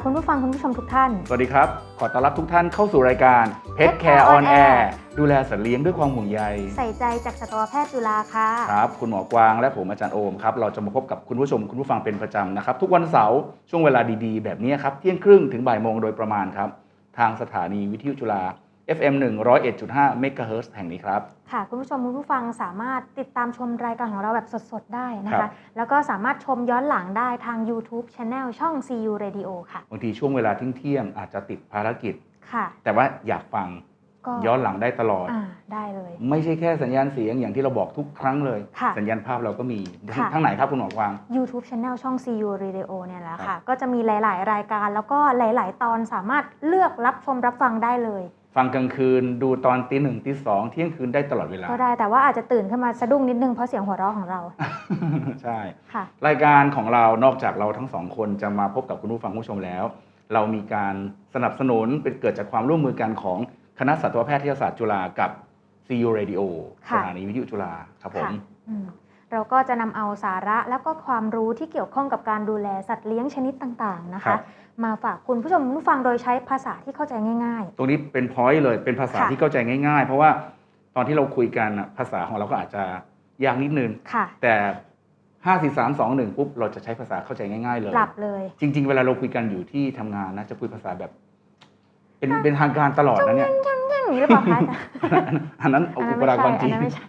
ค่ะคุณผู้ฟังคุณผู้ชมทุกท่าน สวัสดีครับ ขอต้อนรับทุกท่านเข้าสู่รายการ Pet Care on Air ดูแลสัตว์เลี้ยงด้วยความห่วงใย ใส่ใจจากสัตวแพทย์จุฬาค่ะ ครับ คุณหมอกวางและผมอาจารย์โอมครับ เราจะมาพบกับคุณผู้ชมคุณผู้ฟังเป็นประจำนะครับ ทุกวันเสาร์ช่วงเวลาดีๆ แบบนี้ครับ เที่ยงครึ่งถึงบ่ายโมงโดยประมาณครับ ทางสถานีวิทยุจุฬา FM 101.5 MHz แห่งนี้ครับ ค่ะ คุณผู้ชมคุณผู้ฟังสามารถติดตามชมรายการของเราแบบสด ๆ ได้นะครัคะ บ แล้วก็สามารถชมย้อนหลังได้ทาง YouTube Channel ช่อง CU Radio ค่ะ บางทีช่วงเวลาเที่ยงๆอาจจะติดภารกิจ ค่ะ แต่ว่าอยากฟังก็ย้อนหลังได้ตลอด อ่าได้เลย ไม่ใช่แค่สัญญาณเสียงอย่างที่เราบอกทุกครั้งเลย ค่ะสัญญาณภาพเราก็มีค่ะ ทั้งไหนครับคุณหมอกวาง YouTube Channel ช่อง CU Radio เนี่ยแหละครัค่ะ บ ก็จะมีหลาย ๆ รายการแล้วก็หลาย ๆ ตอนสามารถเลือกรับชมรับฟังได้เลย ฟังกลางคืนดูตอนตีหนึ่งตีสองเที่ยงคืนได้ตลอดเวลา ก็ได้แต่ว่าอาจจะตื่นขึ้นมาสะดุ้งนิดนึงเพราะเสียงหัวเราะของเรา ใช่ค่ะรายการของเรานอกจากเราทั้งสองคนจะมาพบกับคุณผู้ฟังผู้ชมแล้ว เรามีการสนับสนุนเป็นเกิดจากความร่วมมือกันของคณะสัตวแพทยศาสตร์จุฬากับ CU Radio ค่ะสถานีวิทยุจุฬาครับผมค่ะอืม เราก็จะนำเอาสาระแล้วก็ความรู้ที่เกี่ยวข้องกับการดูแลสัตว์เลี้ยงชนิดต่างๆนะครัคะ บ มาฝากคุณผู้ชมผู้ฟังโดยใช้ภาษาที่เข้าใจง่าย ตรงนี้เป็นพอยต์เลยเป็นภาษาค่ะ ที่เข้าใจง่ายๆ เพราะว่าตอนที่เราคุยกันน่ะภาษาของเราก็อาจจะยากนิดนึง ๆ ค่ะ แต่5 4 3 2 1ปุ๊บเราจะใช้ภาษาเข้าใจง่ายๆเลยหลับเลย จริง ๆ เวลาเราคุยกันอยู่ที่ทำงานนะจะคุยภาษาแบบ เป็นเป็นทางการตลอดนะเนี่ยอย่างนี้หรือเปล่าคะอาจารย์ อันนั้นอันนั้นอุปไม่รากใช่รอัจีนนนั้นไม่ใช่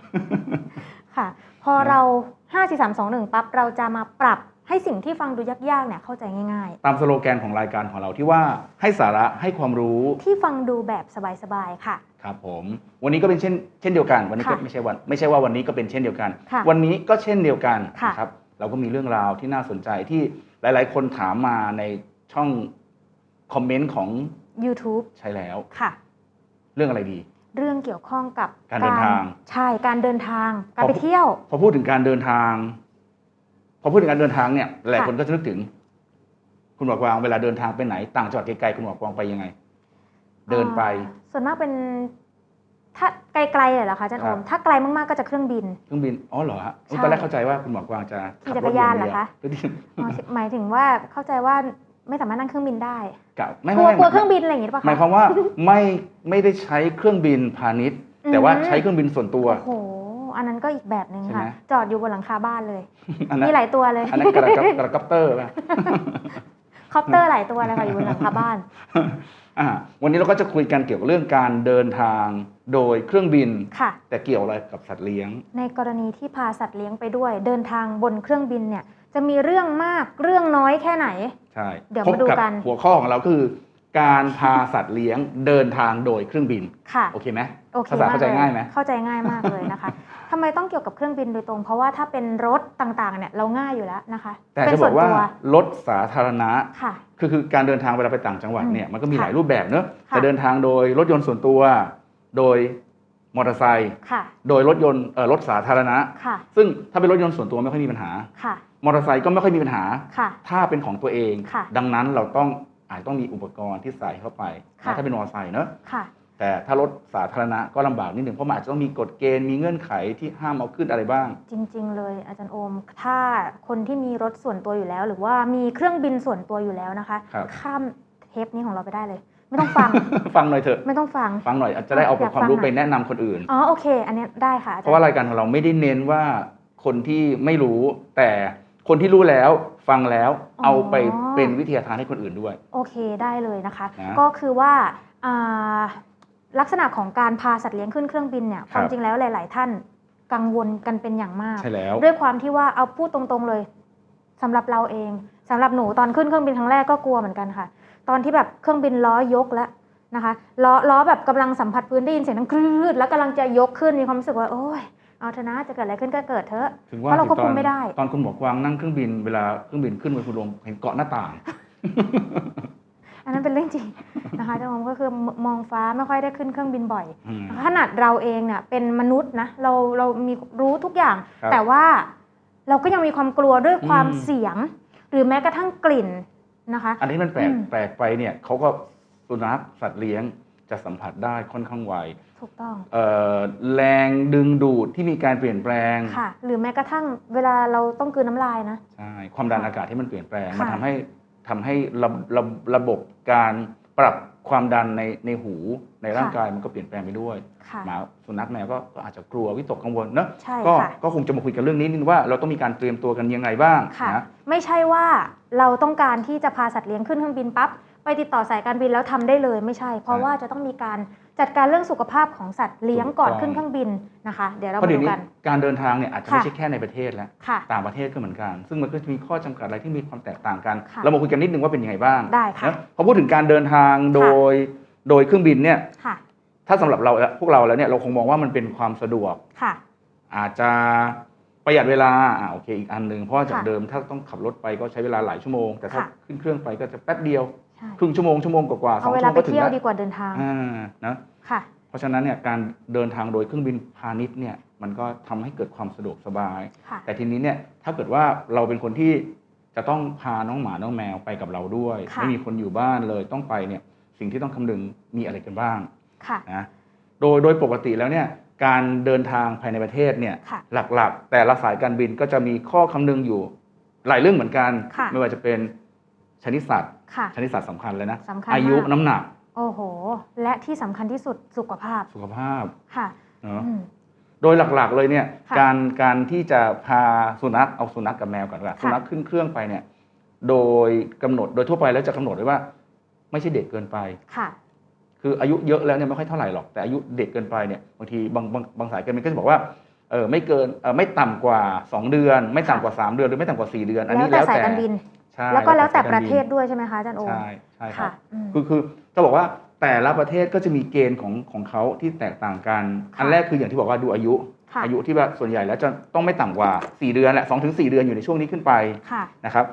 ค่ะ พอเรา 5 4 3 2 1 ปั๊บ เราจะมาปรับให้สิ่งที่ฟังดูยากๆเนี่ยเข้าใจง่าย ตามสโลแกนของรายการของเราที่ว่าให้สาระให้ความรู้ๆ ที่ฟังดูแบบสบายๆ ค่ะ ครับผม วันนี้ก็เป็นเช่นเช่นเดียวกัน วันนี้ก็ค่ะไม่ใช่วันไม่ใช่ว่าวันนี้ก็เป็นเช่นเดียวกัน ค่ะวันนี้ก็เช่นเดียวกันค่ะ นะครับเราก็มีเรื่องราวที่น่าสนใจที่หลาย ๆ คนถามมาในช่องคอมเมนต์ของ YouTube ใช่แล้ว ค่ะ เรื่องอะไรดี เรื่องเกี่ยวข้องกับการเดินทาง ใช่การเดินทาง การพอไปเที่ยว พอพูดถึงการเดินทาง พอพูดถึงการเดินทางเนี่ยหลายค่ะคนก็จะนึกถึง คุณหมอกวางเวลาเดินทางไปไหน ต่างจังหวัดไกลๆคุณหมอกวางไปยังไง เดินไปอ่าส่วนมากเป็นถ้าไกลๆเลยเหรอคะอาจารย์ครัโอบมถ้าไกลมากๆก็จะเครื่องบิน เครื่องบิน อ๋อเหรอฮะอุ๊ยใช่ตอนแรกเข้าใจว่าคุณหมอกวางจะขี่จักรยานเหรอคะหรือที่อ๋อหมายถึงว่าเข้าใจว่า ไม่สามารถนั่งเครื่องบินได้กะไม่กลัวไม่กลัวไม่เครื่องบินอะไรอย่างงี้หรือเปล่าหมายคะความว่าไม่ไม่ได้ใช้เครื่องบินพาณิชย์ แต่ว่าอืมใช้เครื่องบินส่วนตัวโอ้โหอันนั้นก็อีกแบบหนึ่งใช่ไหมค่ะ จอดอยู่บนหลังคาบ้านเลยอันนั้นมีหลายตัวเลยอันนั้นกระกับกระกับเตอร์ป่ะคอปเตอร์หลายตัวเลยค่ะอยู่บนหลังคาบ้านอ่าวันนี้เราก็จะคุยกันเกี่ยวกับเรื่องการเดินทางโดยเครื่องบินค่ะแต่เกี่ยวอะไรกับสัตว์เลี้ยง ในกรณีที่พาสัตว์เลี้ยงไปด้วย เดินทางบนเครื่องบินเนี่ย จะมีเรื่องมากเรื่องน้อยแค่ไหน ใช่เดี๋ยวพบมาดูกัน หัวข้อของเราคือ การพาสัตว์เลี้ยงเดินทางโดยเครื่องบินค่ะโอเคไหมโอเคภาษามกเข้าใจลง่ายไหมเข้าใจง่ายมากเลยนะคะทำไมต้องเกี่ยวกับเครื่องบินโดยตรง เพราะว่าถ้าเป็นรถต่างๆเนี่ยเราง่ายอยู่แล้วนะคะ แต่เป็นจะบส่อวนกว่าตัวรถสาธารณะค่ะคือคือการเดินทางเวลาไปต่างจังหวัดอืมเนี่ยมันก็มีค่ะหลายรูปแบบเนอะค่ะจะเดินทางโดยรถยนต์ส่วนตัวโดยมอเตอร์ไซค์ค่ะโดยรถยนต์เอ่อรถสาธารณะค่ะซึ่งถ้าเป็นรถยนต์ส่วนตัวไม่ค่อยมีปัญหาค่ะ มอเตอร์ไซค์ก็ไม่ค่อยมีปัญหา ค่ะ ถ้าเป็นของตัวเอง ค่ะดังนั้นเราต้องอาจต้องมีอุปกรณ์ที่ใส่เข้าไปค่ะนะถ้าเป็นมอเตอร์ไซค์เนอะค่ะ แต่ถ้ารถสาธารณะก็ลำบากนิดหนึ่งเพราะมันอาจจะต้องมีกฎเกณฑ์มีเงื่อนไขที่ห้ามเอาขึ้นอะไรบ้าง จริง ๆ เลยอาจารย์โอม ถ้าคนที่มีรถส่วนตัวอยู่แล้ว หรือว่ามีเครื่องบินส่วนตัวอยู่แล้วนะคะ ครับ ข้ามเทปนี้ของเราไปได้เลย ไม่ต้องฟัง ฟังหน่อยเถอะ ไม่ต้องฟัง ฟังหน่อยอาจจะได้เอาอยากความรู้ฟังหน่ไปอยแนะนำคนอื่น อ๋อโอเค อันเนี้ยได้ค่ะอาเพจารราะว่าย์รายการของเราไม่ได้เน้นว่าคนที่ไม่รู้แต่ คนที่รู้แล้วฟังแล้วเอาไปเป็นวิทยาทานให้คนอื่นด้วย โอเคได้เลยนะคะ นะก็คือว่าอ่าลักษณะของการพาสัตว์เลี้ยงขึ้นเครื่องบินเนี่ยคครับ วามจริงแล้วหลาย ๆ ท่านกังวลกันเป็นอย่างมาก ใช่แล้ว ด้วยความที่ว่าเอาพูดตรงๆเลยสำหรับเราเองสำหรับหนูตอนขึ้นเครื่องบินครั้งแรกก็กลัวเหมือนกันค่ะ ตอนที่แบบเครื่องบินล้อยกแล้วนะคะล้อล้อแบบกำลังสัมผัสพื้นได้ยินเสียงดังครืดแล้วกำลังจะยกขึ้นมีความรู้สึกว่าโอ้ย เอาเถอะนะจะเกิดอะไรขึ้นก็เกิดเถอะถึงเพว่าราะเราควบตคุอมนไม่ได้ ตอนคุณหมอกวางนั่งเครื่องบินเวลาเครื่องบินขึ้นไปคุณลงเห็นเกาะหน้าต่าง อันนั้นเป็นเรื่องจริงนะคะเจ้าผมก็คือมองฟ้าไม่ค่อยได้ขึ้นเครื่องบินบ่อยอืมขนาดเราเองเนี่ยเป็นมนุษย์นะเราเรามีรู้ทุกอย่างครับแต่ว่าเราก็ยังมีความกลัวด้วยความอืมเสียง หรือแม้กระทั่งกลิ่นนะคะ อันนี้มันแปลกอืมแปลกไปเนี่ยเขาก็สุนัขสัตว์เลี้ยงจะสัมผัสได้ค่อนข้างไว ถูกต้องเอ่อแรงดึงดูดที่มีการเปลี่ยนแปลงค่ะ หรือแม้กระทั่งเวลาเราต้องกลืนน้ำลายนะ ใช่ความดันอากาศที่มันเปลี่ยนแปลงค่ะ มันทำให้ทำให้ระระระบบการปรับความดันในในหูในร่างค่ะกายมันก็เปลี่ยนแปลงไปด้วยค่ะ หมาสุนัขแมวก็ก็อาจจะกลัววิตกกังวลเนอะใช่ก็ค่ะ ก็คงจะมาคุยกันเรื่องนี้นิดนึงว่าเราต้องมีการเตรียมตัวกันยังไงบ้างค่ะ นะ ไม่ใช่ว่าเราต้องการที่จะพาสัตว์เลี้ยงขึ้นเครื่องบินปั๊บไปติดต่อสายการบินแล้วทำได้เลยไม่ใช่ เพราะใช่ว่าจะต้องมีการ จัดการเรื่องสุขภาพของสัตว์เลี้ยงก่อนถูกต้องขึ้นเครื่องบินนะคะ เดี๋ยวเราเพราะมาเดี๋ยวดูนี้กันการเดินทางเนี่ยอาจจะค่ะไม่ใช่แค่ในประเทศแล้วค่ะต่างประเทศก็เหมือนกัน ซึ่งมันก็จะมีข้อจำกัดอะไรที่มีความแตกต่างกันค่ะเรามาคุยกันนิดนึงว่าเป็นยังไงบ้างได้ค่ะนะพอพูดถึงการเดินทางโดยโดยเครื่องบินเนี่ยค่ะถ้าสำหรับเราพวกเราแล้วเนี่ยเราคงมองว่ามันเป็นความสะดวกค่ะ อาจจะประหยัดเวลาอ่าโอเคอีกอันหนึ่งเพราะว่าจากค่ะเดิมถ้าต้องขับรถไปก็ใช้เวลาหลายชั่วโมง แต่ถ้าค่ะขึ้นเครื่องไปก็จะแป๊บเดียวใช่ครึ่งชั่วโมงชั่วโมงกว่าๆสอเอางเวชั่วลาโมงไปก็ถึงเที่ยวแล้วดีกว่าเดินทางอ่านะ ค่ะ เพราะฉะนั้นเนี่ยการเดินทางโดยเครื่องบินพาณิชย์เนี่ยมันก็ทำให้เกิดความสะดวกสบาย ค่ะ แต่ทีนี้เนี่ยถ้าเกิดว่าเราเป็นคนที่จะต้องพาน้องหมาน้องแมวไปกับเราด้วย ค่ะ ไม่มีคนอยู่บ้านเลยต้องไปเนี่ยสิ่งที่ต้องคำนึงมีอะไรกันบ้างค่ะ นะโดยโดยปกติแล้วเนี่ยการเดินทางภายในประเทศเนี่ยค่ะหลักๆ แต่ละสายการบินก็จะมีข้อคำนึงอยู่หลายเรื่องเหมือนกัน ค่ะ ไม่ว่าจะเป็นชนิดสัตว์ค่ะ ชนิดสัตว์สำคัญเลยนะสำคัญอายุมากน้ำหนัก โอ้โห และที่สำคัญที่สุดสุขภาพสุขภาพค่ะเนาะอืม โดยหลักๆเลยเนี่ยค่ะการการที่จะพาสุนัขเอาสุนัขกับแมวก่อนดีกว่าค่ะ สุนัขขึ้นเครื่องไปเนี่ยโดยกำหนดโดยทั่วไปแล้วจะกำหนดไว้ว่า ไม่ใช่เด็กเกินไป ค่ะ คืออายุเยอะแล้วเนี่ยไม่ค่อยเท่าไหร่หรอกแต่อายุเด็กเกินไปเนี่ยบางทีบางบางบางสายการบินก็จะบอกว่าเออไม่เกินเออไม่ต่ำกว่า 2 เดือน ไม่ต่ำกว่า 3 เดือนหรือไม่ต่ำกว่า 4 เดือน อันแล้วนี้แต่แล้วสายแต่การบิน ใช่แล้วก็แล้วแต่สายปการะบินเทศด้วยใช่ไหมคะอาจารย์โอมใช่ใช่ครับค่ะอืม คือคือ จะบอกว่าแต่ละประเทศก็จะมีเกณฑ์ของของเขาที่แตกต่างกันค่ะอันแรกคืออย่างที่บอกว่าดูอายุค่ะอายุที่ว่าส่วนใหญ่แล้วจะต้องไม่ต่ำกว่า 4 เดือนแหละสถึงสเดือนอยู่ในช่วงนี้ขึ้นไปค่ะนะครับ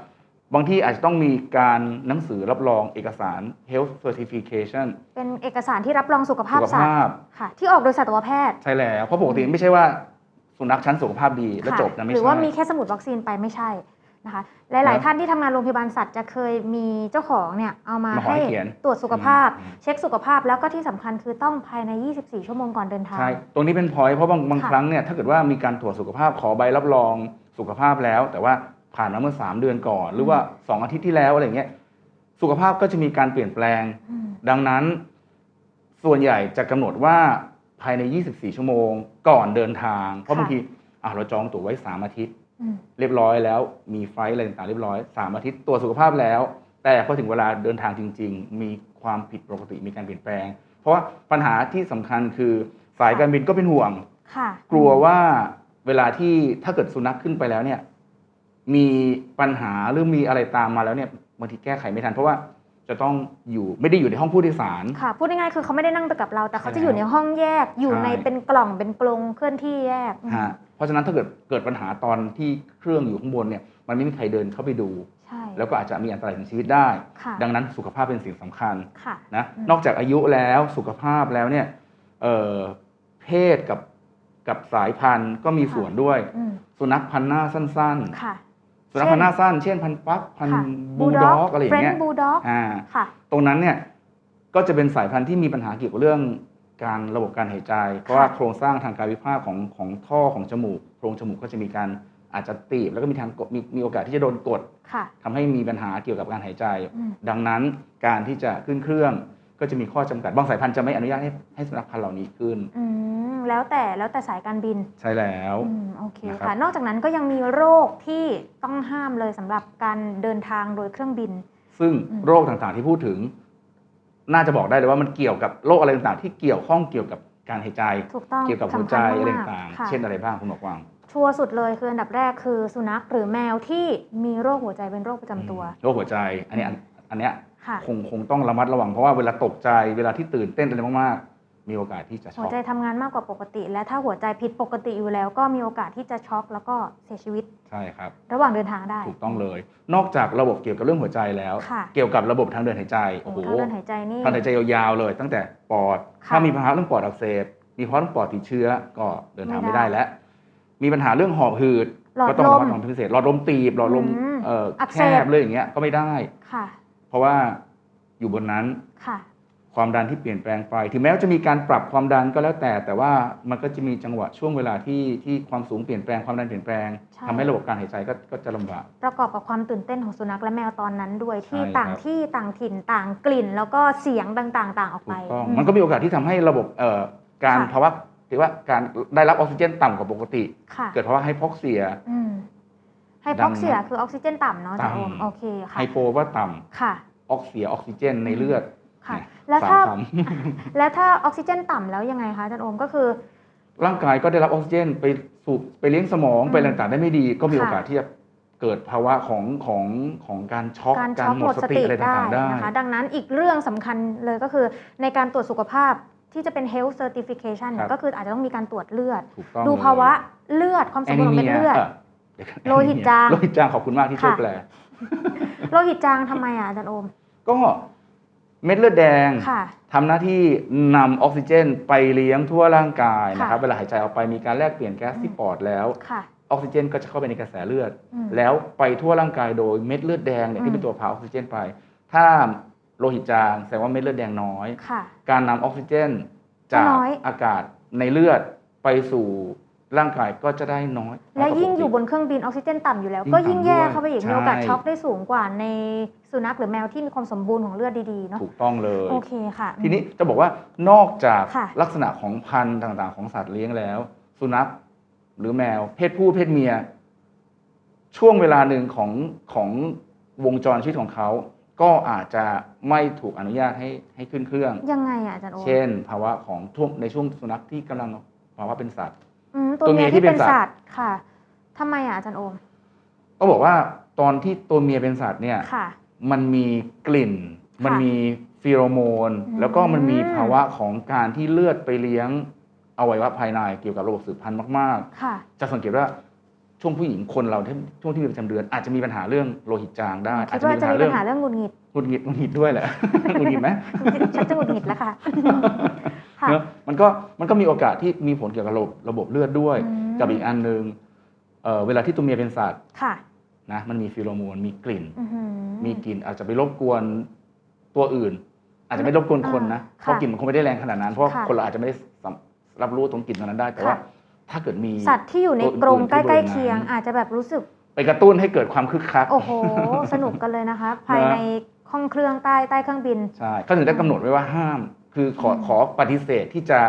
บางที่อาจจะต้องมีการหนังสือรับรองเอกสาร health certification เป็นเอกสารที่รับรองสุขภาพสุขสัตว์ภาพค่ะที่ออกโดยสัตวแพทย์ ใช่แล้ว เพราะปกติไม่ใช่ว่าสุนัขชั้นสุขภาพดีแล้วค่ะจบนะไม่หรือใช่ว่ามีแค่สมุดวัคซีนไปไม่ใช่ นะคะหลายนะๆท่านที่ทำงานโรงพยาบาลสัตว์จะเคยมีเจ้าของเนี่ยเอามามาขอให้ให้เขียนตรวจสุขภาพอืมเช็คสุขภาพแล้วก็ที่สำคัญคือต้องภายใน 24 ชั่วโมงก่อนเดินทางใช่ตรงนี้เป็นพอยเพราะบางบางค่ะครั้งเนี่ยถ้าเกิดว่ามีการตรวจสุขภาพขอใบรับรองสุขภาพแล้ว แต่ว่าผ่านมาเมื่อ 3 เดือนก่อน หรือว่า 2 อาทิตย์ที่แล้วอะไรเงี้ยสุขภาพก็จะมีการเปลี่ยนแปลงอืมดังนั้น ส่วนใหญ่จะกำหนดว่าภายใน 24 ชั่วโมง ก่อนเดินทาง เพราะค่ะบางทีอะเราจองตั๋วไว้ 3 อาทิตย์อืม เรียบร้อยแล้วมีไฟล์อะไรต่างๆเรียบร้อย3อาทิตย์ตรวจสุขภาพแล้ว แต่พอถึงเวลาเดินทางจริง ๆ มีความผิดปกติมีการเปลี่ยนแปลง เพราะว่าปัญหาที่สำคัญคือสายการบินก็เป็นห่วงค่ะกลัวว่าเวลาที่ถ้าเกิดสุนัขขึ้นไปแล้วเนี่ย มีปัญหาหรือมีอะไรตามมาแล้วเนี่ยบางทีแก้ไขไม่ทันเพราะว่า จะต้องอยู่ไม่ได้อยู่ในห้องผู้โดยสาร ค่ะ พูดง่ายๆคือเขาไม่ได้นั่งไปกับเรา แต่เขาใช่จะอยู่ในห้องแยก อยู่ใช่ในเป็นกล่องเป็นกรงเคลื่อนที่แยกอืมฮะเพราะฉะนั้นถ้าเกิดเกิดปัญหาตอนที่เครื่องอยู่ข้างบนเนี่ยมันไม่มีใครเดินเข้าไปดูใช่แล้วก็อาจจะมีอันตรายถึงชีวิตได้ค่ะดังนั้นสุขภาพเป็นสิ่งสำคัญค่ะนะอืมนอกจากอายุแล้วสุขภาพแล้วเนี่ยเอ่อเพศกับกับสายพันธุ์ก็มีส่วนด้วยอืมสุนัขพันธุ์หน้าสั้นค่ะๆ สุนัขพันธุ์หน้าสั้น เช่นพันธุ์ปักพันค่ะธุ์บูลด็อกอะไรอย่างเงี้ยเฟรนบูลด็อกอ่าค่ะ ตรงนั้นเนี่ยก็จะเป็นสายพันธุ์ที่มีปัญหาเกี่ยวกับเรื่องการระบบการหายใจ เพราะว่าโครงสร้างทางกายวิภาคของของท่อของจมูกโพรงจมูกก็จะมีการอาจจะตีบแล้วก็มีทางกดมีมีโอกาสที่จะโดนกดค่ะทำให้มีปัญหาเกี่ยวกับการหายใจอืมดังนั้นการที่จะขึ้นเครื่อง ก็จะมีข้อจำกัดบางสายพันธุ์จะไม่อนุญาตให้ให้สุนัขพันธุ์เหล่านี้ขึ้นอืมแล้วแต่แล้วแต่สายการบิน ใช่แล้วอืมโอเคนะครับค่ะ นอกจากนั้นก็ยังมีโรคที่ต้องห้ามเลยสำหรับการเดินทางโดยเครื่องบิน ซึ่งอืมโรคต่างๆที่พูดถึง น่าจะบอกได้เลยว่ามันเกี่ยวกับโรคอะไรต่างๆ ที่เกี่ยวข้องเกี่ยวกับการหายใจถูกต้องเกี่ยวกับหัวใจสำคัญอะไรมากต่างค่ะๆเช่นอะไรบ้างคุณหมอกวางชัวร์สุดเลยคืออันดับแรกคือสุนัขหรือแมวที่มีโรคหัวใจเป็นโรคประจำตัว โรคหัวใจ อันนี้อันอันเนี้ย ค่ะคงคงต้องระมัดระวังเพราะว่าเวลาตกใจเวลาที่ตื่นเต้นอะไรมากๆ มีโอกาสที่จะช็หัอวกใจทำงานมากกว่าปกติ และถ้าหัวใจผิดปกติอยู่แล้ว ก็มีโอกาสที่จะช็อกแล้วก็เสียชีวิตใช่ครับ ระหว่างเดินทางได้ ถูกต้องเลย นอกจากระบบเกี่ยวกับเรื่องหัวใจแล้ว ค่ะ เกี่ยวกับระบบทางเดินหายใจโอ้โอ้โหโหทางเดินหายใจนี่ ทางหายใจยาวๆเลย ตั้งแต่ปอด ค่ะถ้ามีปัญหาเรื่องปอดอักเสบมีภาวะเรื่องปอดติดเชื้อก็เดินทางไม่ไม่ได้ ได้แล้ว มีปัญหาเรื่องหอบหืดหลอดก็ต้องลระมมัดระวังเป็นพิเศษหลอดลมตีบหลอดลมอืมเอ่ออักแคเสบบเลยอย่างเงี้ยก็ไม่ได้ ค่ะ เพราะว่าอยู่บนนั้นค่ะ ความดันที่เปลี่ยนแปลงไป ถึงแม้ว่าจะมีการปรับความดันก็แล้วแต่ แต่ว่ามันก็จะมีจังหวะช่วงเวลาที่ที่ความสูงเปลี่ยนแปลงความดันเปลี่ยนแปลงใช่ ทำให้ระบบการหายใจก็ก็จะลำบาก ประกอบกับความตื่นเต้นของสุนัขและแมวตอนนั้นด้วยที่ใช่ครับ ต่างที่ต่างถิ่นต่างกลิ่น แล้วก็เสียงต่างๆต่างออกถูไปกต้อง อืมันก็มีโอกาสที่ทำให้ระบบเอ่อการค่ะ ภาวะหรือว่าการได้รับออกซิเจนต่ำกว่าปกติ ค่ะเกิดภาวะไฮพ็อกเซีย อืม ไฮดัพ็อกงเซียนั้นคือออกซิเจนต่ำเนาะอาจารย์โอมต่ำโอเคค่ะไฮโปว่าต่ค่ะำออกเสียออกซิเจนในเลือดค่ะเนี่ยแล้วสาถ้ามคำแล้วถ้าออกซิเจนต่ำแล้วยังไงคะอาจารย์โอมก็คือ ร่างกายก็ได้รับออกซิเจนไปสูบไปเลี้ยงสมองอืมไปอะไรต่างๆได้ไม่ดี ก็มีค่ะโอกาสที่จะเกิดภาวะของของของการช็อกการช็อกหหมมดดสสติติอะไรได้ต่างๆได้นะคะดังนั้นอีกเรื่องสำคัญเลยก็คือในการตรวจสุขภาพที่จะเป็น health certification เนี่ยก็คืออาจจะต้องมีการตรวจเลือดถูกต้องดูเลยภาวะเลือดความสมบูรณ์ของเม็ดเลือดเดี๋ยวก่อน โลหิตจาง โลหิตจางขอบคุณมากที่ช่วยค่ะแปล โลหิตจางทำไมอะอาจารย์โอม ก็เม็ดเลือดแดงค่ะทำหน้าที่นำออกซิเจนไปเลี้ยงทั่วร่างกายนะครับค่ะเวลาหายใจออกไปมีการแลกเปลี่ยนแก๊สที่ปอดแล้วค่ะออกซิเจนก็จะเข้าไปในกระแสเลือดอืมแล้วไปทั่วร่างกายโดยเม็ดเลือดแดงเนี่ยอืมที่เป็นตัวพาออกซิเจนไป ถ้าโลหิตจางแสดงว่าเม็ดเลือดแดงน้อยค่ะการนำออกซิเจนจากน้อยอากาศในเลือดไปสู่ ร่างกายก็จะได้น้อยและน้กายิ่งปกติอยู่บนเครื่องบินออกซิเจนต่ำอยู่แล้วยิ่งก็ยิ่งต่ำแย่ด้วยเข้าไปอีกใช่มีโอกาสช็อกได้สูงกว่าในสุนัขหรือแมวที่มีความสมบูรณ์ของเลือดดีๆเนาะถูกต้องเลยโอเคค่ะ ทีนี้จะบอกว่านอกจากค่ะลักษณะของพันธุ์ต่างๆ ของสัตว์เลี้ยงแล้ว สุนัขหรือแมว เพศผู้เพศเมีย ช่วงเวลาหนึ่งของของวงจรชีวิตของเขาก็อาจจะไม่ถูกอนุญาตให้ให้ขึ้นเครื่อง ยังไงอะอาจารย์โอมเช่น ภาวะของช่วงในช่วงสุนัขที่กำลังภาวะเป็นสัตว์อืม ตัตัววเมีเมียยที่ที่เป็นเป็นสัสัตตว์ว์ค่ะทำไมอะอาจารย์โอมก็บอกว่าตอนที่ตัวเมียเป็นสัตว์เนี่ยค่ะมันมีกลิ่น มันมีฟีโรโมนอืมแล้วก็มันมีภาวะของการที่เลือดไปเลี้ยงอวัยวะภายในเกี่ยวกับระบบสืบพันธุ์มากค่ะๆจะสังเกตว่าช่วงผู้หญิงคนเราที่ช่วงที่มีประจำเดือน อาจจะมีปัญหาเรื่องโลหิตจางได้อาคิจดจะมีว่าปัญจะหามีเรื่ปัองญหาเรื่องหงุดหงิดหงุดหงิดหงุดหงิดด้วยแหละหงุดหงิดไหมชักจะหงุดหงิดแล้วค่ะค่ะ เนอะมันก็มันก็มีโอกาสที่มีผลเกี่ยวกับระบบระบบเลือดด้วย อืม กับอีกอันหนึ่งเอ่อเวลาที่ตัวเมียเป็นสัตว์ค่ะนะมันมีฟีโรโมนมีกลิ่น อื้อหือ มีกลิ่นอาจจะไปรบกวนตัวอื่น อาจจะไม่รบกวนคนนะอ่าเพราะกลิ่นมันคงไม่ได้แรงขนาดนั้นเพราะค่ะคนเราอาจจะไม่ได้สัมรับรู้ตรงกลิ่นตรงนั้นได้แต่ค่ะว่าถ้าเกิดมี สัตว์ที่อยู่ในตัวกรงอื่นใกที่บริเวล้ณๆเคียงนั้น อาจจะแบบรู้สึก ไปกระตุ้นให้เกิดความคึกคัก โอ้โห สนุกกันเลยนะคะ ภายในห้องเครื่องใต้ใต้เครื่องบิน ใช่เขาถึงได้กำหนดไว้ว่าห้าม คือขออืมขอปฏิเสธที่จะ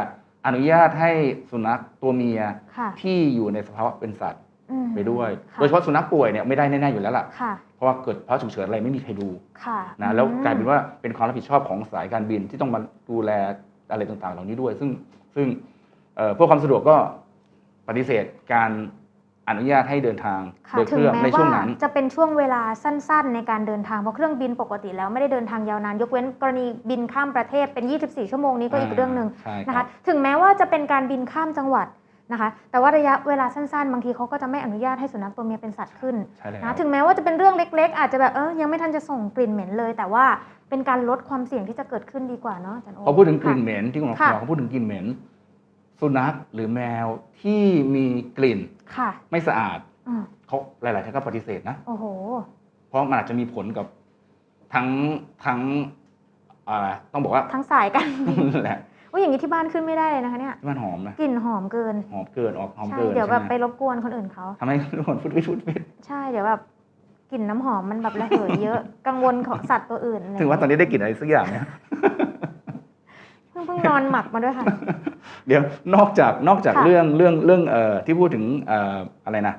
อนุญาตให้สุนัขตัวเมียค่ะ ที่อยู่ในสภาวะเป็นสัตว์อืม ไปด้วย ค่ะ โดยเฉพาะสุนัขป่วยเนี่ยไม่ได้แน่ๆอยู่แล้วล่ะ ค่ะ เพราะว่าเกิดภาวะฉุกเฉินอะไรไม่มีใครดูค่ะนะแล้วอืมกลายเป็นว่าเป็นความรับผิดชอบของสายการบินที่ต้องมาดูแลอะไรต่างๆ เหล่านี้ด้วย ซึ่งซึ่งเอ่อเพื่อความสะดวกก็ปฏิเสธการ อนุญาตให้เดินทางค่ะโดยเคถึงรื่องแม้ในช่วงว่านั้นจะเป็นช่วงเวลาสั้น ๆ ในการเดินทางเพราะเครื่องบินปกติแล้วไม่ได้เดินทางยาวนาน ยกเว้นกรณีบินข้ามประเทศเป็น 24 ชั่วโมงนี้ก็อีกเรื่องหนึ่งใช่นะครัคะบถึงแม้ว่าจะเป็นการบินข้ามจังหวัดนะคะแต่ว่าระยะเวลาสั้นๆ บางทีเขาก็จะไม่อนุญาตให้สุนัขตัวเมียเป็นสัตว์ขึ้นใช่แล้วนะถึงแม้ว่าจะเป็นเรื่องเล็ก ๆ อาจจะแบบเออยังไม่ทันจะส่งกลิ่นเหม็นเลย แต่ว่าเป็นการลดความเสี่ยงที่จะเกิดขึ้นดีกว่าเนาะอาจารย์โอพอพูดถึงกลิ่นค่ะเหม็นที่คุณหมอค่ะเขาพูดถึงกลิ่นเหม็น สุนัขหรือแมวที่มีกลิ่น ค่ะ ไม่สะอาดอืมเขาหลายๆท่านก็ปฏิเสธนะ โอ้โห เพราะมันอาจจะมีผลกับทั้งทั้งอะไรต้องบอกว่า ทั้งสายกัน แหละว่าอย่างนี้ที่บ้านขึ้นไม่ได้เลยนะคะเนี่ยมันหอมนะกลิ่นหอมเกิน หอมเกินออกหอมใช่ เกินเดี๋ยวแบบใช่ไปไหมรบกวนคนอื่นเขา ทำให้ทุกคนฟุดฟิตฟุดฟิตใช่ เดี๋ยวแบบกลิ่นน้ำหอมมันแบบระเหยเยอะ กังวลของสัตว์ตัวอื่นอะไรถึงว่าตอนนี้ได้กลิ่นอะไรสักอย่างเนี่ย เพิ่งเพิ่งนอนหมักมาด้วยค่ะ เดี๋ยวนอกจากนอกจากค่ะ เรื่องเรื่องเรื่องเอ่อที่พูดถึงเอ่ออะไรนะ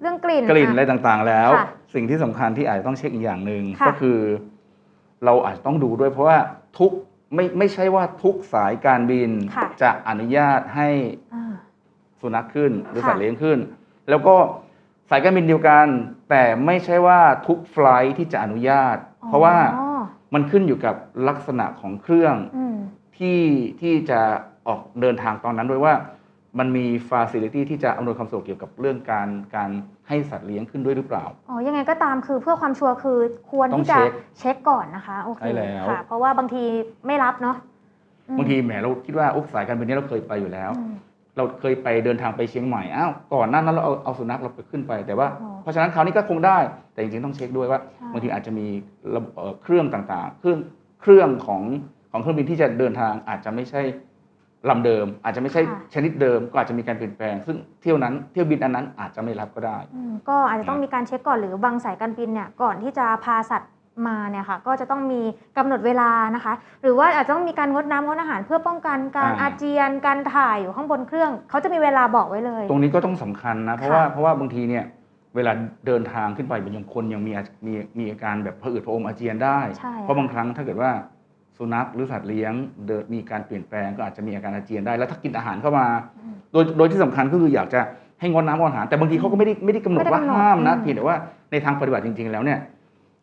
เรื่องกลิ่นกลิ่นอะอะไรต่างๆแล้ว ค่ะสิ่งที่สำคัญที่อาจจะต้องเช็คอีกอย่างหนึ่งค่ะ ก็คือ เราอาจจะต้องดูด้วยเพราะว่าทุกไม่ไม่ใช่ว่าทุกสายการบินค่ะ จะอนุญาตให้ อ่า สุนัขขึ้นหรือค่ะ สัตว์เลี้ยงขึ้น แล้วก็สายการบินเดียวกัน แต่ไม่ใช่ว่าทุกไฟลท์ที่จะอนุญาต เพราะว่าอ๋อมันขึ้นอยู่กับลักษณะของเครื่อง อืม ที่ที่จะออกเดินทางตอนนั้นด้วยว่ามันมีฟาซิลิตี้ที่จะอำนวยความสะดวกเกี่ยวกับเรื่องการการให้สัตว์เลี้ยงขึ้นด้วยหรือเปล่า อ๋อ ยังไงก็ตามคือเพื่อความชัวร์คือควรต้องที่จะเช็คเช็คก่อนนะคะ โอเคใช่แล้วค่ะ เพราะว่าบางทีไม่รับเนาะอืมบางทีแหมเราคิดว่าอุ๊ยสายการบินนี้เราเคยไปอยู่แล้วอืมเราเคยไปเดินทางไปเชียงใหม่ อ้าว ก่อนหน้านั้นเราเอาเอาสุนัขเราไปขึ้นไป แต่ว่าอ๋อเพราะฉะนั้นคราวนี้ก็คงได้ แต่จริงๆต้องเช็คด้วยว่าใช่บางทีอาจจะมีระบบเอ่อเครื่องต่างๆ เครื่องเครื่องของ ของเครื่องบินที่จะเดินทางอาจจะไม่ใช่ลำเดิม อาจจะไม่ใช่ค่ะ ชนิดเดิมก็อาจจะมีการเปลี่ยนแปลง ซึ่งเที่ยวนั้นเที่ยวบินอันนั้นอาจจะไม่รับก็ได้ อืมก็อาจจะต้องมีการเช็คก่อนหรือบางสายการบินเนี่ยก่อนที่จะพาสัตว์มาเนี่ยค่ะก็จะต้องมีกำหนดเวลานะคะ หรือว่าอาจจะต้องมีการงดน้ำงดอาหารเพื่อป้องกันการอ่า อาเจียนการถ่ายอยู่ข้างบนเครื่อง เขาจะมีเวลาบอกไว้เลย ตรงนี้ก็ต้องสำคัญนะเพราะค่ะว่าเพราะว่าบางทีเนี่ยเวลาเดินทางขึ้นไปเป็นยังคนยังมีอามีมีอาการแบบผะอืดผะอมอาเจียนได้ ใช่เพราะบางครั้งถ้าเกิดว่า สุนัขหรือสัตว์เลี้ยงเดินมีการเปลี่ยนแปลงก็อาจจะมีอาการอาเจียนได้แล้วถ้ากินอาหารเข้ามาอืมโดยโดยที่สำคัญก็คืออยากจะให้งดน้ำงดอาหาร แต่บางทีเขาก็ไม่ได้ไม่ได้กำหนดไม่ได้ว่ากำหนดห้ามนะอืมเพียงแต่ว่าในทางปฏิบัติจริง ๆ แล้วเนี่ย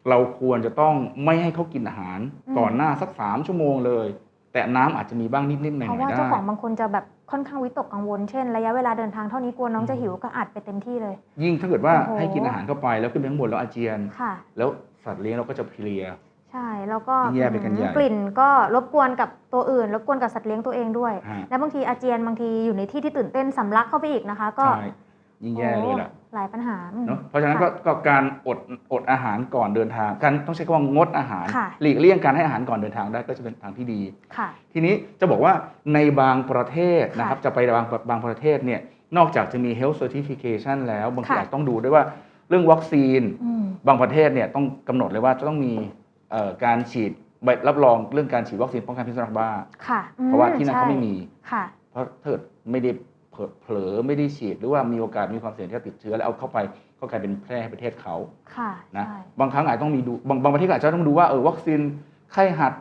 เราควรจะต้องไม่ให้เขากินอาหารอืมก่อนหน้าสักสามชั่วโมงเลย แต่น้ำอาจจะมีบ้างนิดๆหน่เพราะอยว่าๆได้เจ้าของบางคนจะแบบค่อนข้างวิตกกังวลเช่นระยะเวลาเดินทางเท่านี้กลัวน้องจะหิวก็อัดไปเต็มที่เลย ยิ่งถ้าเกิดว่าโอ้โหให้กินอาหารเข้าไปแล้วขึ้นไปข้างบนแล้วอาเจียนค่ะแล้วสัตว์เลี้ยงเราก็จะเพลีย ใช่ แล้วก็ยิ่งแย่ไปกันใหญ่กลิ่นก็รบกวนกับตัวอื่น รบกวนกับสัตว์เลี้ยงตัวเองด้วย ฮะ และบางทีอาเจียนบางทีอยู่ในที่ที่ตื่นเต้นสำลักเข้าไปอีกนะคะ ก็ใช่ยิ่งแย่เลยล่ะ โอ้หลายปัญหาอืม เนาะเพราะฉะนั้นก็ค่ะก็การอดอดอาหารก่อนเดินทาง การต้องใช้คำว่างดอาหาร ค่ะ หลีกเลี่ยงการให้อาหารก่อนเดินทางได้ก็จะเป็นทางที่ดี ค่ะ ทีนี้จะบอกว่าในบางประเทศนะครับค่ะจะไปบางบางประเทศเนี่ยนอกจากจะมี health certification แล้วบางทีค่ะ อาจต้องดูด้วยว่าเรื่องวัคซีน อืม บางประเทศเนี่ยต้องกำหนดเลยว่าจะต้องมีเอ่อ การฉีดใบรับรองเรื่องการฉีดวัคซีนป้องกันพิษสุนัขบ้า ค่ะอืเพราะว่าที่นั่นใช่เขาไม่มี ค่ะ เพราะถ้าเกิดไม่ได้เผลอเผลอไม่ได้ฉีดหรือว่ามีโอกาสมีความเสี่ยงที่จะติดเชื้อแล้วเอาเข้าไปก็กลายเป็นแพร่ให้ประเทศเขาค่ะนะใช่บางครั้งอาจต้องมีดูบางบางประเทศอาจจะต้องดูว่าเออวัคซีนไข้หัด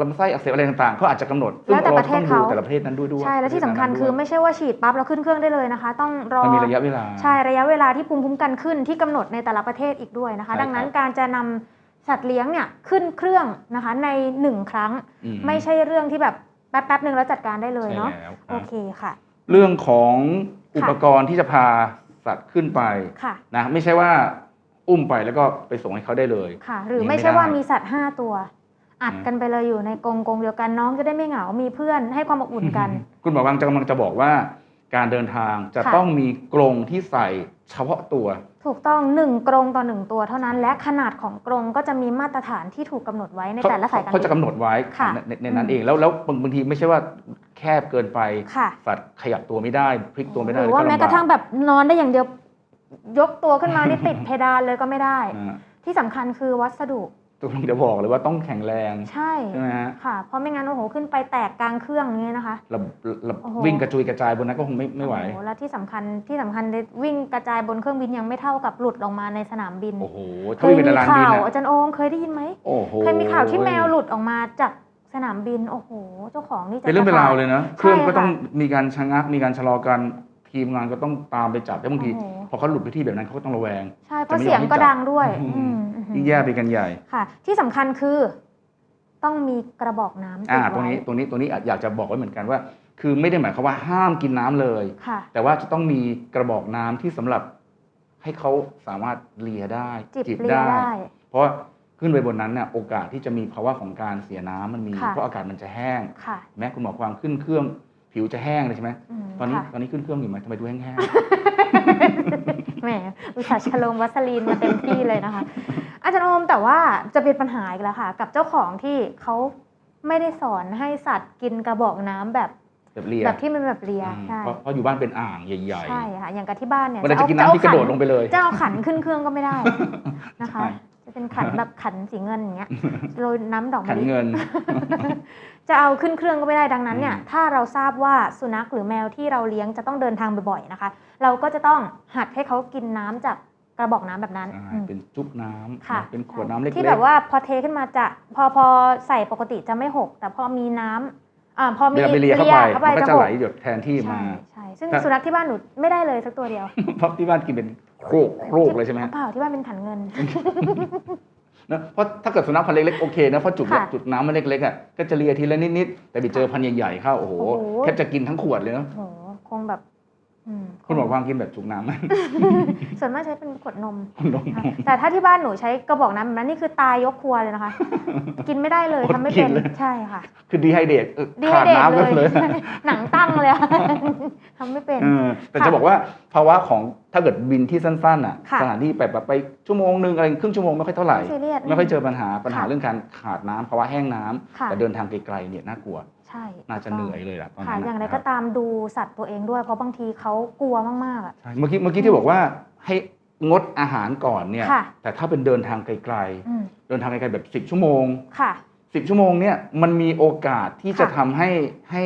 ลำไส้อักเสบอะไรต่างๆเขาอาจจะกำหนดซึ่งแล้วแต่ประเทศต้องดูเขา แต่ละประเทศนั้นด้วยด้วยใช่ และที่สำคัญประเทศคือนั้นด้วยไม่ใช่ว่าฉีดปั๊บแล้วขึ้นเครื่องได้เลยนะคะ ต้องรอ มันมีระยะเวลา ใช่ระยะเวลาที่ภูมิคุ้มกันขึ้นที่กำหนดในแต่ละประเทศอีกด้วยนะคะ ใช่ครับดังนั้นการจะนำ สัตว์เลี้ยงเนี่ยขึ้นเครื่องนะคะในหนึ่งครั้งอืไม่ใช่เรื่องที่แบบแป๊บแป๊บๆหนึ่งแล้วจัดการได้เลยใช่เนาะแล้วโอเคค่ะ เรื่องของอุค่ะปกรณ์ที่จะพาสัตว์ขึ้นไปค่ะนะไม่ใช่ว่าอุ้มไปแล้วก็ไปส่งให้เขาได้เลยค่ะ หรือยังไม่ไม่ใช่ว่าได้มีสัตว์ห้าตัว อัดอืมกันไปเลยอยู่ในกรงกรงเดียวกันน้องจะได้ไม่เหงา มีเพื่อนให้ความอบอุ่นกัน คุณหมอวังจะกำลังจะบอกว่า การเดินทางจะค่ะ ต้องมีกรงที่ใส่เฉพาะตัว ถูกต้องหนึ่งกรงต่อหนึ่งตัวเท่านั้น และขนาดของกรงก็จะมีมาตรฐานที่ถูกกำหนดไว้ในเขาแต่ละสายการเขาจะบินกำหนดไว้ค่ะในในนั้นอืม เองแล้วแล้วบางบางทีไม่ใช่ว่าแคบเกินไป ค่ะสัตว์ขยับตัวไม่ได้ พลิกตัวไม่ได้หรือว่าลำบแม้กระทั่งแบบนอนได้อย่างเดียวยกตัวขึ้นมานี่ติดเพดานเลยก็ไม่ได้ อ่าที่สำคัญคือวัสดุ ตัวผมจะบอกเลยว่าต้องแข็งแรงใช่ใช่ไหมฮะค่ะเพราะไม่งั้นโอ้โหขึ้นไปแตกกลางเครื่องอย่างเงี้ยนะคะเราเราโอ้โหวิ่งกระจุยกระจายบนนั้นก็คงไม่ไม่ไหวโอ้โหแล้วที่สำคัญที่สำคัญเลยวิ่งกระจายบนเครื่องบินยังไม่เท่ากับหลุดออกมาในสนามบินโอ้โหเคถ้ายวิ่งเป็นมีตารางบิข่านวอะอาจารย์โอมเคยได้ยินไหมโอ้โหเคยมีข่าวที่แมวหลุดออกมาจากสนามบินโอ้โหเจ้าของนี่จะเป็นเรื่องเป็นราวเลยนะเคใช่รื่องก็ค่ะต้องมีการชะงักมีการชะลอการทีมงานก็ต้องตามไปจับแต่บางทีโอ้โห พอเขาหลุดไปที่แบบนั้นเขาก็ต้องระแวง ใช่เพราะจะไม่เสียงยอมให้ก็จับดังด้วยอืมอืมอืมยิ่งแย่ไปกันใหญ่ค่ะ ที่สำคัญคือต้องมีกระบอกน้ำติอ่าดตรงไว้นี้ตรงนี้ตรงนี้อยากจะบอกไว้เหมือนกันว่า คือไม่ได้หมายความว่าห้ามกินน้ำเลยค่ะแต่ว่าจะต้องมีกระบอกน้ำที่สำหรับให้เขาสามารถเลียได้ จิบเลียได้ เพราะว่าขึ้นไปบนนั้นเนี่ยโอกาสที่จะมีภาวะของการเสียน้ำมันมีค่ะเพราะอากาศมันจะแห้งค่ะแม้คุณหมอความขึ้นเครื่องผิวจะแห้งเลยใช่ไหมอืมตอนนี้ค่ะตอนนี้ขึ้นเครื่องอยู่ไหมทำไมดูแห้ง แหมอุตส่าห์ชะโลมวัสลีนมาเต็มที่เลยนะคะ อาจารย์โอมแต่ว่าจะเป็นปัญหาอีกแล้วค่ะ กับเจ้าของที่เขาไม่ได้สอนให้สัตว์กินกระบอกน้ำแบบๆแบบเลียแบบที่มันแบบเลียอืมใช่เพราะเพราะอยู่บ้านเป็นอ่างใหญ่ใช่ค่ะอย่างกับที่บ้านเนี่ยๆเวลาจะกินน้ำที่กระโดดลงไปเลยจะเอาขันขึ้นเครื่องก็ไม่ได้นะคะใช่ จะเป็นขันแบบขันสีเงินอย่างเงี้ยโรยน้ำดอกขัมะนลิเงิน จะเอาขึ้นเครื่องก็ไม่ได้ดังนั้นเนี่ยอืมถ้าเราทราบว่าสุนัขหรือแมวที่เราเลี้ยงจะต้องเดินทางบ่อยๆนะคะ เราก็จะต้องหัดให้เขากินน้ำจากกระบอกน้ำแบบนั้นอ่าอืมเป็นจุ๊บน้ำค่ะนะเป็นขวดน้ำเล็กๆที่แบบว่าพอเทขึ้นมาจะพอพอใส่ปกติจะไม่หก แต่พอมีน้ำ อ่าพอมีเวลาไปเลียเข้าไปมันก็จะจะหไหลกหยดแทนที่มาใช่ใช่ซึ่งถ้าสุนัขที่บ้านหนูไม่ได้เลยสักตัวเดียวเพราะที่บ้านกินเป็นโครกโครกเลยใช่ไหมฮะเปล่าที่บ้านเป็นขันเงินนะเพราะถ้าเกิดสุนัขพันธุ์เล็กๆโอเคนะเพราะจุดค่ะจุดน้ำมันเล็กๆอะก็จะเลียทีละนิดๆแต่ไปเจอพันธุ์ใหญ่ๆเข้าโอ้โหโอ้โหแทบจะกินทั้งขวดเลยเนาะโอ้โหคงแบบอืม คุณหมอความกินแบบจุกน้ำไหมส่วนมากใช้เป็นขวดนมคุณนมค่ะแต่ถ้าที่บ้านหนูใช้กระบอกน้ำแบบนั้นนี่คือตายยกครัวเลยนะคะ กินไม่ได้เลยอดทำไม่กิเป็นนเลยใช่ค่ะ คือดีไฮเดตดีขาดเดตน้ำเลเลยยเลย หนังตั้งเลยอะทำไม่เป็นเออแต่ค่ะจะบอกว่าภภาวะของถ้าเกิดบินที่สั้นๆอะค่ะสถานที่แบบไปชั่วโมงหนึ่งอะไรครึ่งชั่วโมงไม่ค่อยเท่าไหร่ ไม่ซีเรียสไม่ค่อยเจอปัญหาปัญหาค่ะเรื่องการขาดน้ำภาวะแห้งน้ำค่ะแต่เดินทางไกลๆเนี่ยน่ากลัวใช่น่าจะเหนื่อยเลยล่ะตอนค่ะนั้นอย่างไรนะคก็รับตามดูสัตว์ตัวเองด้วย เพราะบางทีเขากลัวมากๆอะใช่เมื่อกี้เมื่อกี้ที่บอกว่าให้งดอาหารก่อนเนี่ยค่ะแต่ถ้าเป็นเดินทางไกลอืมๆเดินทางไกลๆแบบ10ชั่วโมงค่ะ10ชั่วโมงเนี่ยมันมีโอกาสที่จะค่ะทำให้ให้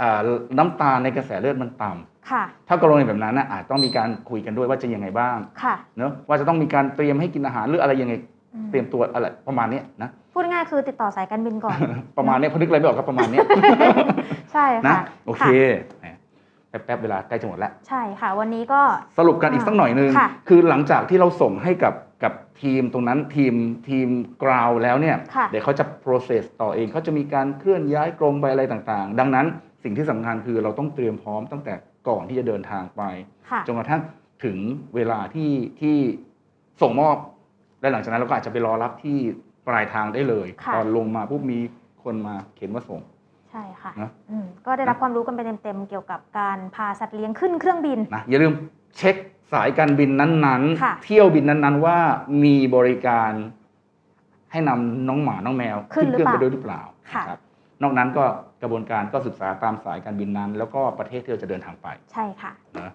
อ่าน้ำตาลในกระแสเลือดมันต่ำค่ะถ้ากรณีแบบนั้นนะอาจต้องมีการคุยกันด้วยว่าจะยังไงบ้างค่ะเนอะว่าจะต้องมีการเตรียมให้กินอาหารหรืออะไรยังไงอืม เตรียมตัวอะไรประมาณเนี้ยนะพูดง่ายๆคือติดต่อสายการบินก่อน ประมาณเนี้ยพอนึกอะไรไม่ออกก็ประมาณเนี้ยใช่นะค่ะโอเคค่ะแหมแป๊บๆเวลาใกล้จะหมดแล้ว ใช่ค่ะ วันนี้ก็สรุปกันอีกสักหน่อยนึงค่ะคือหลังจากที่เราส่งให้กับกับทีมตรงนั้นทีมทีมกราวแล้วเนี่ยค่ะเดี๋ยวเขาจะ process ต่อเองเขาจะมีการเคลื่อนย้ายกรมไปอะไรต่างๆ ดังนั้นสิ่งที่สำคัญคือเราต้องเตรียมพร้อมตั้งแต่ก่อนที่จะเดินทางไปค่ะจนกระทั่งถึงเวลาที่ที่ส่งมอบ และหลังจากนั้นเราก็อาจจะไปรอรับที่ปลายทางได้เลย ค่ะ ตอนลงมาปุ๊บมีคนมาเข็นมาส่ง ใช่ค่ะนะ อืมก็ได้รับความรู้กันไปเต็มๆเกี่ยวกับการพาสัตว์เลี้ยงขึ้นเครื่องบิน นะอย่าลืมเช็คสายการบินนั้นค่ะ ๆ เที่ยวบินนั้นๆ ว่ามีบริการให้นำน้องหมาน้องแมวขึ้นหรือเครื่องเปล่าไปด้วยหรือเปล่าค่ะ นะครับนอกนั้นก็กระบวนการก็ศึกษาตามสายการบินนั้น แล้วก็ประเทศที่เราจะเดินทางไปใช่ค่ะ นะ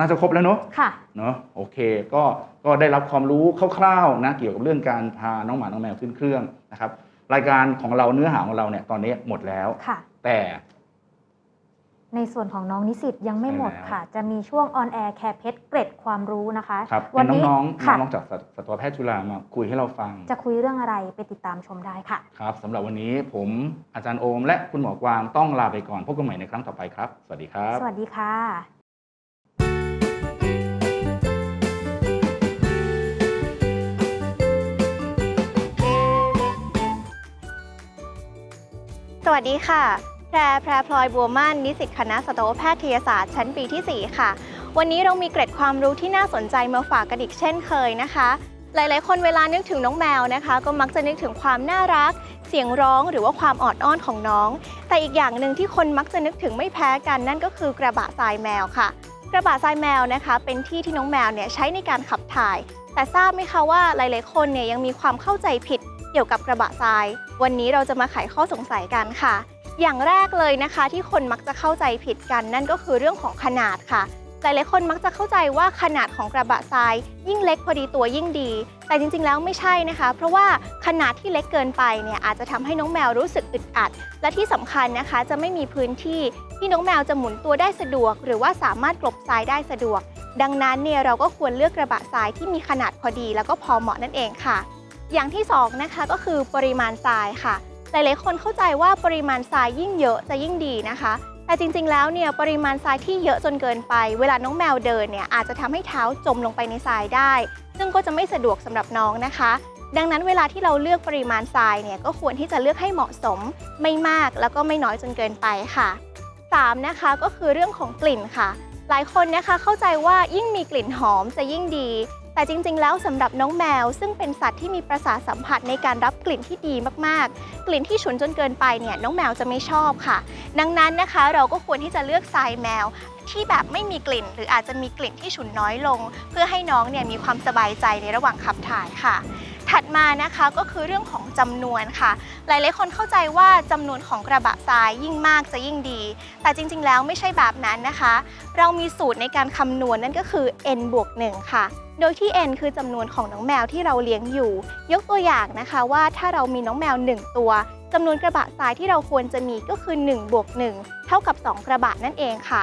น่าจะครบแล้วเนาะค่ะ เนาะโอเคก็ก็ได้รับความรู้คร่าวๆนะเกี่ยวกับเรื่องการพาน้องหมาน้องแมวขึ้นเครื่องนะครับ รายการของเราเนื้อหาของเราเนี่ยตอนนี้หมดแล้ว ค่ะ แต่ ในส่วนของน้องนิสิตยังไม่หมดใช่แล้วค่ะ จะมีช่วงออนแอร์แคร์เพชรเกร็ดความรู้นะคะครับวัเป็นนี้น้องๆค่ะน้องๆจากสัตสัตวแพทย์จุฬามาคุยให้เราฟัง จะคุยเรื่องอะไรไปติดตามชมได้ค่ะ ครับสำหรับวันนี้ผมอาจารย์โอม และคุณหมอกวางต้องลาไปก่อนพบกันใหม่ในครั้งต่อไปครับ สวัสดีครับ สวัสดีค่ะ วัสดีค่ะ แพรแพรพลอยบัวมั่น นิสิตคณะสัตวแพทยศาสตร์ ชั้นปีทีสี่ 4 ค่ะ วันนี้เรามีเกร็ดความรู้ที่น่าสนใจมาฝากกันอีกเช่นเคยนะคะ หลาย ๆ คนเวลานึกถึงน้องแมวนะคะ ก็มักจะนึกถึงความน่ารัก เสียงร้องหรือว่าความออดอ้อนของน้อง แต่อีกอย่างหนึ่งที่คนมักจะนึกถึงไม่แพ้กันนั่นก็คือกระบะทรายแมวค่ะ กระบะทรายแมวนะคะ เป็นที่ที่น้องแมวเนี่ยใช้ในการขับถ่าย แต่ทราบไหมคะว่าหลาย ๆ คนเนี่ยยังมีความเข้าใจผิดเกี่ยวกับกระบะทราย วันนี้เราจะมาไขข้อสงสัยกันค่ะ อย่างแรกเลยนะคะที่คนมักจะเข้าใจผิดกัน นั่นก็คือเรื่องของขนาดค่ะ หลายๆคนมักจะเข้าใจว่าขนาดของกระบะทราย ยิ่งเล็กพอดีตัวยิ่งดี แต่จริงๆแล้วไม่ใช่นะคะ เพราะว่าขนาดที่เล็กเกินไปเนี่ยอาจจะทำให้น้องแมวรู้สึกอึดอัด และที่สำคัญนะคะ จะไม่มีพื้นที่ที่น้องแมวจะหมุนตัวได้สะดวก หรือว่าสามารถกลบทรายได้สะดวก ดังนั้นเนี่ยเราก็ควรเลือกกระบะทรายที่มีขนาดพอดี แล้วก็พอเหมาะนั่นเองค่ะ อย่างที่สองนะคะก็คือปริมาณทรายค่ะหลายๆคนเข้าใจว่าปริมาณทรายยิ่งเยอะจะยิ่งดีนะคะ แต่จริงๆแล้วเนี่ยปริมาณทรายที่เยอะจนเกินไป เวลาน้องแมวเดินเนี่ยอาจจะทำให้เท้าจมลงไปในทรายได้ ซึ่งก็จะไม่สะดวกสำหรับน้องนะคะ ดังนั้นเวลาที่เราเลือกปริมาณทรายเนี่ยก็ควรที่จะเลือกให้เหมาะสม ไม่มากแล้วก็ไม่น้อยจนเกินไปค่ะ 3. นะคะก็คือเรื่องของกลิ่นค่ะ หลายคนนะคะเข้าใจว่ายิ่งมีกลิ่นหอมจะยิ่งดี แต่จริงๆ แล้วสำหรับน้องแมว ซึ่งเป็นสัตว์ที่มีประสาทสัมผัสในการรับกลิ่นที่ดีมากๆ กลิ่นที่ฉุนจนเกินไปเนี่ยน้องแมวจะไม่ชอบค่ะ ดังนั้นนะคะ เราก็ควรที่จะเลือกทรายแมวที่แบบไม่มีกลิ่น หรืออาจจะมีกลิ่นที่ฉุนน้อยลง เพื่อให้น้องเนี่ยมีความสบายใจในระหว่างขับถ่ายค่ะ ถัดมานะคะก็คือเรื่องของจำนวนค่ะ หลายๆคนเข้าใจว่าจำนวนของกระบะทรายยิ่งมากจะยิ่งดี แต่จริงๆ แล้วไม่ใช่แบบนั้นนะคะ เรามีสูตรในการคำนวณนั่นก็คือ n บวก1ค่ะ โดยที่ n คือจำนวนของน้องแมวที่เราเลี้ยงอยู่ ยกตัวอย่างนะคะว่าถ้าเรามีน้องแมว 1 ตัวจำนวนกระบะทรายที่เราควรจะมีก็คือ1บวก1เท่ากับ 2 กระบะนั่นเองค่ะ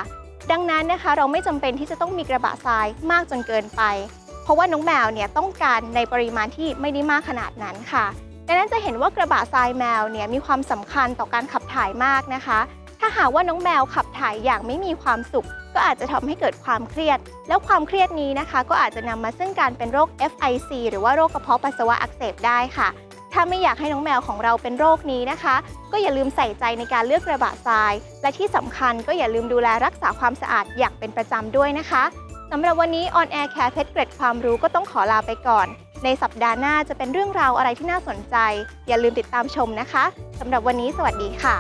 ดังนั้นนะคะเราไม่จำเป็นที่จะต้องมีกระบะทรายมากจนเกินไป เพราะว่าน้องแมวเนี่ยต้องการในปริมาณที่ไม่ได้มากขนาดนั้นค่ะ ดังนั้นจะเห็นว่ากระบะทรายแมวเนี่ยมีความสำคัญต่อการขับถ่ายมากนะคะ ถ้าหากว่าน้องแมวขับถ่ายอย่างไม่มีความสุข ก็อาจจะทำให้เกิดความเครียด แล้วความเครียดนี้นะคะ ก็อาจจะนำมาซึ่งการเป็นโรค FIC หรือว่าโรคกระเพาะปัสสาวะอักเสบได้ค่ะถ้าไม่อยากให้น้องแมวของเราเป็นโรคนี้นะคะ ก็อย่าลืมใส่ใจในการเลือกกระบะทราย และที่สำคัญก็อย่าลืมดูแลรักษาความสะอาดอย่างเป็นประจำด้วยนะคะ สำหรับวันนี้ On Air Care เพชรเกร็ดความรู้ก็ต้องขอลาไปก่อน ในสัปดาห์หน้าจะเป็นเรื่องราวอะไรที่น่าสนใจ อย่าลืมติดตามชมนะคะสำหรับวันนี้สวัสดีค่ะ